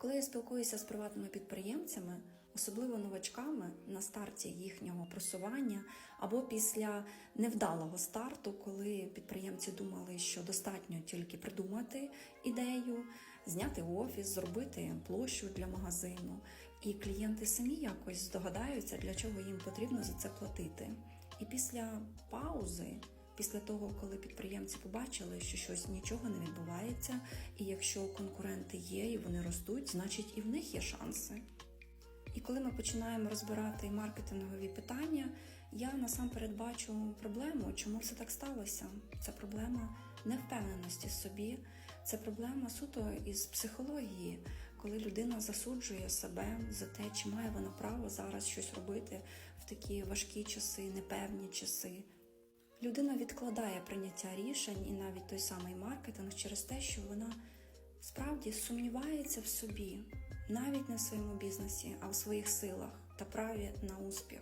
Коли я спілкуюся з приватними підприємцями, особливо новачками на старті їхнього просування або після невдалого старту, коли підприємці думали, що достатньо тільки придумати ідею, зняти офіс, зробити площу для магазину, і клієнти самі якось здогадаються, для чого їм потрібно за це платити. І після паузи Після того, коли підприємці побачили, що щось нічого не відбувається, і якщо конкуренти є і вони ростуть, значить і в них є шанси. І коли ми починаємо розбирати маркетингові питання, я насамперед бачу проблему, чому все так сталося. Це проблема невпевненості в собі, це проблема суто із психології, коли людина засуджує себе за те, чи має вона право зараз щось робити в такі важкі часи, непевні часи. Людина відкладає прийняття рішень і навіть той самий маркетинг через те, що вона справді сумнівається в собі, навіть не в своєму бізнесі, а в своїх силах та праві на успіх.